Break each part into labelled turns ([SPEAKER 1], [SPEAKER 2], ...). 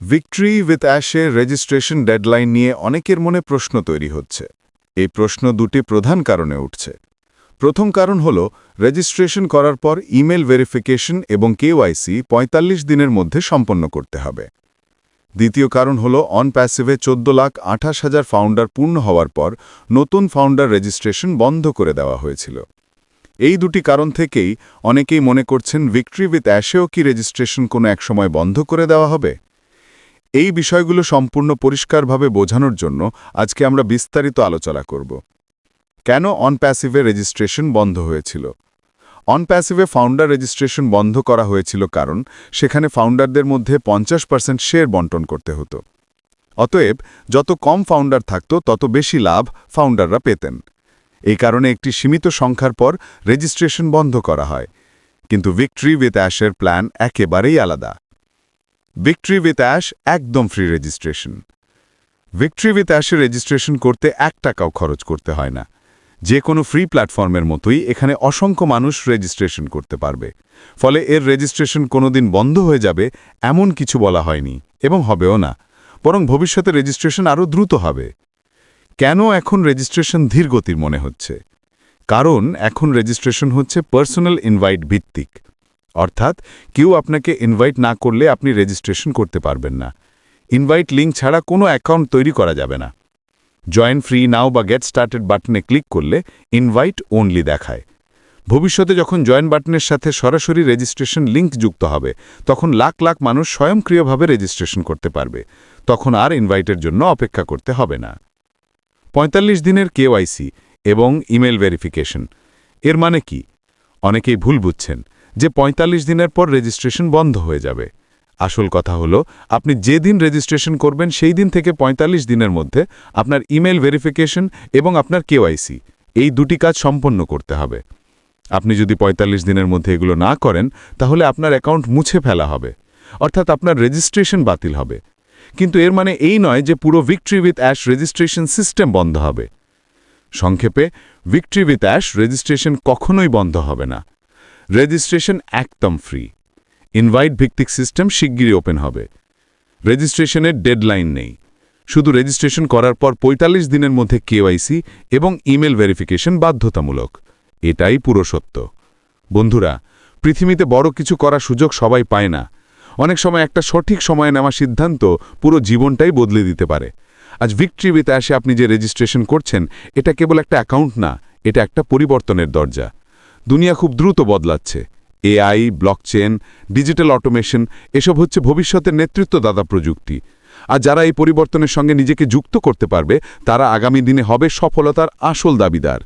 [SPEAKER 1] Victory with অ্যাশে registration deadline নিয়ে অনেকের মনে প্রশ্ন তৈরি হচ্ছে। এই প্রশ্ন দুটি প্রধান কারণে উঠছে। প্রথম কারণ হল রেজিস্ট্রেশন করার পর ইমেল ভেরিফিকেশন এবং কেওয়াইসি ৪৫ দিনের মধ্যে সম্পন্ন করতে হবে। দ্বিতীয় কারণ হল অন প্যাসিভে চোদ্দ লাখ আঠাশ হাজার ফাউন্ডার পূর্ণ হওয়ার পর নতুন ফাউন্ডার রেজিস্ট্রেশন বন্ধ করে দেওয়া হয়েছিল। এই দুটি কারণ থেকেই অনেকেই মনে করছেন ভিক্টরি উইথ অ্যাশেও কি রেজিস্ট্রেশন কোনো একসময় বন্ধ করে দেওয়া হবে? এই বিষয়গুলো সম্পূর্ণ পরিষ্কারভাবে বোঝানোর জন্য আজকে আমরা বিস্তারিত আলোচনা করব। কেন অন প্যাসিভে রেজিস্ট্রেশন বন্ধ হয়েছিল? অন প্যাসিভে ফাউন্ডার রেজিস্ট্রেশন বন্ধ করা হয়েছিল কারণ সেখানে ফাউন্ডারদের মধ্যে পঞ্চাশ পার্সেন্ট শেয়ার বন্টন করতে হতো। অতএব, যত কম ফাউন্ডার থাকত, তত বেশি লাভ ফাউন্ডাররা পেতেন। এই কারণে একটি সীমিত সংখ্যার পর রেজিস্ট্রেশন বন্ধ করা হয়। কিন্তু ভিক্টরি উইথ অ্যাশের প্ল্যান একেবারেই আলাদা। ভিক্টরি উইথ অ্যাশ একদম ফ্রি রেজিস্ট্রেশন ভিক্টরি উইথ অ্যাশে রেজিস্ট্রেশন করতে এক টাকাও খরচ করতে হয় না। যে কোনো ফ্রি প্ল্যাটফর্মের মতোই এখানে অসংখ্য মানুষ রেজিস্ট্রেশন করতে পারবে। ফলে এর রেজিস্ট্রেশন কোনোদিন বন্ধ হয়ে যাবে, এমন কিছু বলা হয়নি, এবং হবেও না। বরং ভবিষ্যতে রেজিস্ট্রেশন আরও দ্রুত হবে। কেন এখন রেজিস্ট্রেশন ধীরগতির মনে হচ্ছে? কারণ এখন রেজিস্ট্রেশন হচ্ছে পার্সোনাল ইনভাইট ভিত্তিক। অর্থাৎ কেউ আপনাকে ইনভাইট না করলে আপনি রেজিস্ট্রেশন করতে পারবেন না। ইনভাইট লিঙ্ক ছাড়া কোনো অ্যাকাউন্ট তৈরি করা যাবে না। জয়েন ফ্রি নাও বা গেট স্টার্টেড বাটনে ক্লিক করলে ইনভাইট ওনলি দেখায়। ভবিষ্যতে যখন জয়েন বাটনের সাথে সরাসরি রেজিস্ট্রেশন লিঙ্ক যুক্ত হবে, তখন লাখ লাখ মানুষ স্বয়ংক্রিয়ভাবে রেজিস্ট্রেশন করতে পারবে। তখন আর ইনভাইটের জন্য অপেক্ষা করতে হবে না। ৪৫ দিনের কেওয়াইসি এবং ইমেল ভেরিফিকেশন এর মানে কি? অনেকেই ভুল বুঝছেন। যে ৪৫ দিনের পর রেজিস্ট্রেশন বন্ধ হয়ে যাবে। আসল কথা হলো, আপনি যে দিন রেজিস্ট্রেশন করবেন, সেই দিন থেকে ৪৫ দিনের মধ্যে আপনার ইমেল ভেরিফিকেশন এবং আপনার কেওয়াইসি, এই দুটি কাজ সম্পন্ন করতে হবে। আপনি যদি ৪৫ দিনের মধ্যে এগুলো না করেন, তাহলে আপনার অ্যাকাউন্ট মুছে ফেলা হবে, অর্থাৎ আপনার রেজিস্ট্রেশন বাতিল হবে। কিন্তু এর মানে এই নয় যে পুরো victory with Ash registration system বন্ধ হবে। সংক্ষেপে ভিক্টরি উইথ অ্যাশ রেজিস্ট্রেশন কখনোই বন্ধ হবে না। রেজিস্ট্রেশন একদম ফ্রি ইনভাইট ভিত্তিক সিস্টেম শিগগিরই ওপেন হবে। রেজিস্ট্রেশনের ডেডলাইন নেই। শুধু রেজিস্ট্রেশন করার পর ৪৫ দিনের মধ্যে কেওয়াইসি এবং ইমেল ভেরিফিকেশন বাধ্যতামূলক। এটাই পুরো সত্য। বন্ধুরা, পৃথিবীতে বড় কিছু করার সুযোগ সবাই পায় না। অনেক সময় একটা সঠিক সময়ে নেওয়া সিদ্ধান্ত পুরো জীবনটাই বদলে দিতে পারে। আজ ভিক্টরি উইথ অ্যাশে আপনি যে রেজিস্ট্রেশন করছেন, এটা কেবল একটা অ্যাকাউন্ট না, এটা একটা পরিবর্তনের দরজা। দুনিয়া খুব দ্রুত বদলাচ্ছে। এআই, ব্লকচেন, ডিজিটাল অটোমেশন, এসব হচ্ছে ভবিষ্যতের নেতৃত্বদাতা প্রযুক্তি। আর যারা এই পরিবর্তনের সঙ্গে নিজেকে যুক্ত করতে পারবে, তারা আগামী দিনে হবে সফলতার আসল দাবিদার।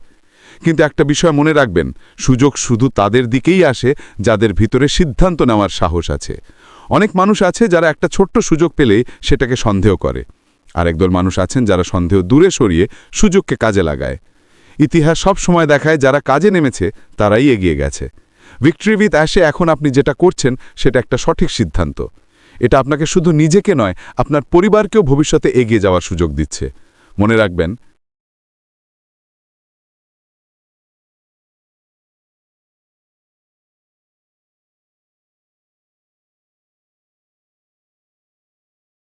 [SPEAKER 1] কিন্তু একটা বিষয় মনে রাখবেন, সুযোগ শুধু তাদের দিকেই আসে, যাদের ভিতরে সিদ্ধান্ত নেওয়ার সাহস আছে। অনেক মানুষ আছে যারা একটা ছোট্ট সুযোগ পেলেই সেটাকে সন্দেহ করে। আর একদল মানুষ আছেন যারা সন্দেহ দূরে সরিয়ে সুযোগকে কাজে লাগায়। ইতিহাস সব সময় দেখায় যারা কাজে নেমেছে, তারাই এগিয়ে গেছে। ভিক্টরি উইথ অ্যাশে এখন আপনি যেটা করছেন, সেটা একটা সঠিক সিদ্ধান্ত। এটা আপনাকে শুধু নিজেকে নয়, আপনার পরিবারকেও ভবিষ্যতে এগিয়ে যাওয়ার সুযোগ দিচ্ছে। মনে রাখবেন